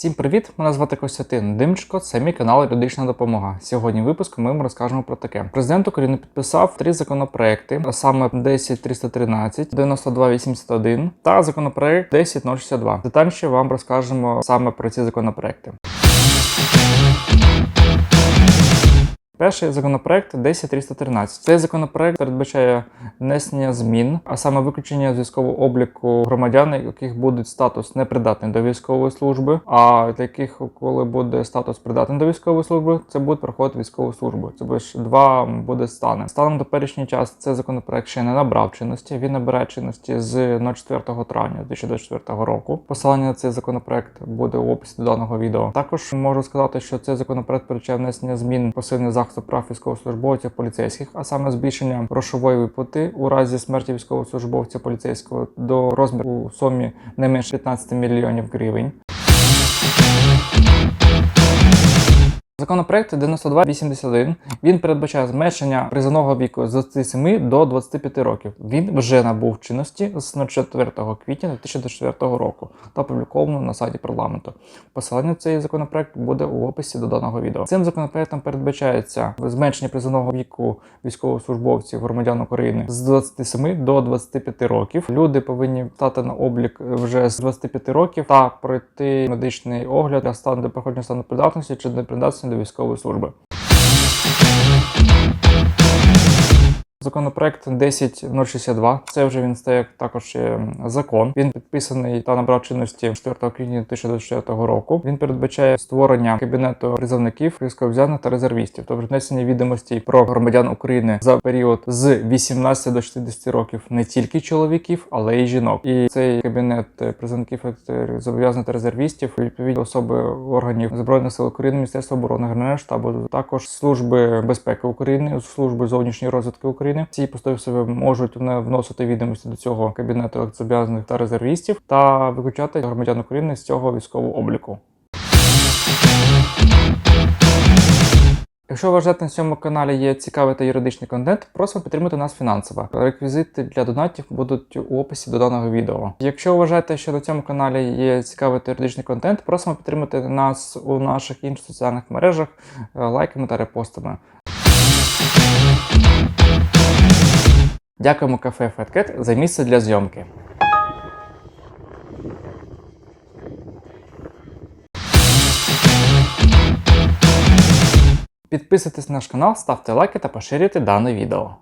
Всім привіт! Мене звати Костянтин Димчко, це мій канал Юридична допомога. Сьогодні в випуску ми вам розкажемо про таке. Президент України підписав три законопроекти, а саме 10313, 9281 та законопроект 10062. Детальніше вам розкажемо саме про ці законопроекти. Перший законопроект 10313. Цей законопроект передбачає внесення змін, а саме виключення з військового обліку громадян, яких буде статус непридатний до військової служби. А для яких, коли буде статус придатний до військової служби, це буде проходити військову службу. Це буде два буде стани. Станом до першній час цей законопроект ще не набрав чинності. Він набирає чинності з 04 травня 2024 року. Посилання на цей законопроект буде у описі до даного відео. Також можу сказати, що цей законопроект передбачає внесення змін посилення захисту прав військовослужбовців поліцейських, а саме збільшення грошової виплати у разі смерті військовослужбовця поліцейського до розміру у сумі не менше 15 мільйонів гривень. Законопроект 9281 він передбачає зменшення призовного віку з 27 до 25 років. Він вже набув чинності з 4 квітня 2024 року та опубліковано на сайті парламенту. Посилання цей законопроект буде у описі до даного відео. Цим законопроектом передбачається зменшення призовного віку військовослужбовців громадян України з 27 до 25 років. Люди повинні стати на облік вже з 25 років та пройти медичний огляд для стану до проходження стану придатності чи непридатності до військової служби. Законопроект 10062. Це вже він стає також е, закон. Він підписаний та набрав чинності 4 квітня 2024 року. Він передбачає створення кабінету призовників, військовозв'язаних та резервістів, тобто внесення відомостей про громадян України за період з 18 до 60 років не тільки чоловіків, але й жінок. І цей кабінет е, призовників е, зобов'язаних та резервістів відповідні особи органів збройних сил України, Міністерства оборони Генерального штабу, також служби безпеки України, служби зовнішньої розвитки України. Ці посадові можуть не вносити відомості до цього кабінету зобов'язаних та резервістів та виключати громадян України з цього військового обліку. Якщо вважаєте на цьому каналі є цікавий та юридичний контент, просимо підтримати нас фінансово. Реквізити для донатів будуть у описі до даного відео. Якщо вважаєте, що на цьому каналі є цікавий та юридичний контент, просимо підтримати нас у наших інших соціальних мережах е, лайками та репостами. Дякуємо кафе Феткет за місце для зйомки. Підписуйтесь на наш канал, ставте лайки та поширюйте дане відео.